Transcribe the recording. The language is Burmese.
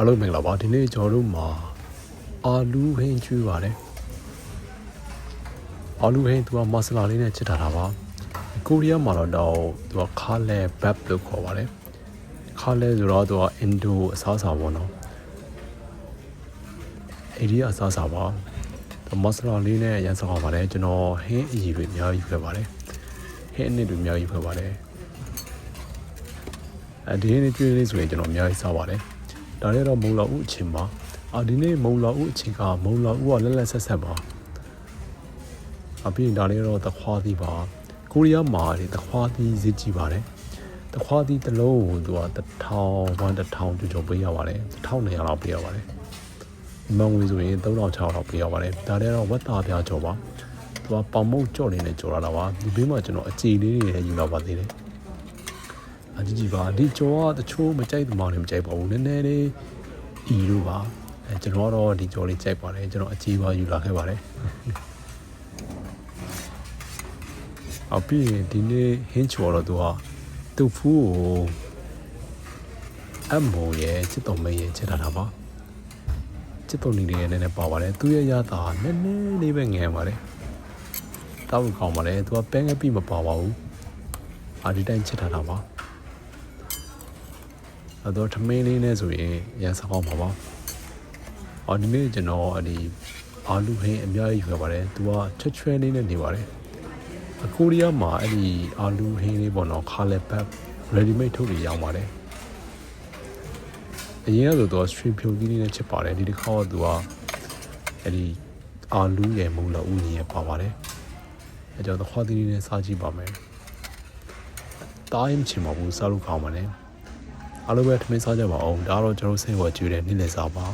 အားလုံးမင်္ဂလာပါဒီနေ့ကျွန်တော်တို့မှာအာလူဟင်းကျွေးပါတယ်အာလူဟင်းသူကမဆလာလေးနဲ့ချစ်ထားတာပါကိုရီးယားမှာတော့တော့သူကခါလဲဘတ်လို့ခေါ်ပါတယ်ခါလဲဆိုတော့သူကအင်ဒိုအစားအစာပေါ့နော်အေရီးအစားအစာပါသူမဆလာလေးနဲ့ရန်ဆောင်ပါပါတယ်ကျွန်တော်ဟင်းအကြီးတွေအများကြီးခဲ့ပါတယ်ဟင်းအနစ်တွေအများကြီးခဲ့ပါတယ်အဲဒီနေ့ကျွေးလေးဆိုရင်ကျွန်တော်အများကြီးစားပါတယ် ဒါလည်းတော့မုံလောက်ဦးအချင်းပါအာဒီနေ့မုံလောက်ဦးအချင်းကမုံလောက်ဦးကလက်လက်ဆက်ဆက်ပါအပြင်ဒါလည်းတော့သခွားသီးပါကိုရီးယားမှာဒီသခွားသီးဈေးကြီးပါတယ်သခွားသီးတစ်လုံးကိုသူက1000 1000ကျော်ကျော်ပေးရပါတယ်1200လောက်ပေးရပါတယ်မန်ငွေဆိုရင်3600လောက်ပေးရပါတယ်ဒါလည်းတော့ဝက်သားပြားကျော်ပါသူကပေါင်မုတ်ကြော့နေနဲ့ကြော်လာတာပါဒီဘေးမှာကျွန်တော်အကြည်လေးတွေလည်းယူလာပါသေးတယ် အကြည့်ကြည့်ပါဒီကြောကတချို့မကြိုက်သမားတွေမကြိုက်ပါဘူးနည်းနည်းလေးဤလို့ပါအဲကျွန်တော်ကတော့ဒီကြောလေးကြိုက်ပါတယ်ကျွန်တော်အကြည်ပါယူလာခဲ့ပါတယ်အပြီးရင်ဒီနေ့ဟင်းချော်တော့သူကသူ့ဖူးကိုအမောရဲ့စစ်တော်မရဲ့ချက်ထားတာပါစစ်တော်နေလေးနည်းနည်းပါပါတယ်သူရဲ့ရတာနည်းနည်းလေးပဲငယ်ပါတယ်တောက်ကောင်းပါတယ်သူကပဲငယ်ပြီမပါပါဘူးအာဒီတိုင်းချက်ထားတာပါ အဲ့တော့ထမင်းလေးနဲ့ဆိုရင်ရန်ဆောင်ပါပါအော်ဒီနေ့ကျွန်တော်အဒီအာလူဟင်းအများကြီးရွယ်ပါတယ်သူကချွတ်ချွဲလေးနဲ့နေပါတယ်အကိုရီးယားမှာအဲ့ဒီအာလူဟင်းလေးပေါ့နော်ခါလက်ပတ် ready made ထုတ်ပြီးရောင်းပါတယ်အရင်ကဆိုတော့ stream ဖြုတ်ကြီးလေးနဲ့ချစ်ပါတယ်ဒီတစ်ခါတော့သူကအဲ့ဒီအာလူရဲ့မုံလောက်ဦးကြီးရဲ့ပါပါတယ်အဲကြောင့်တော့ခွားသီးလေးနဲ့စားကြည့်ပါမယ်တားရင်ချင်ပါဘူးစားလို့ကောင်းပါနဲ့ အားလုံးပဲထမင်းစားကြပါအောင်ဒါကတော့ကျွန်တော်စိတ်ဝကျွေးတဲ့နေ့လည်စားပါ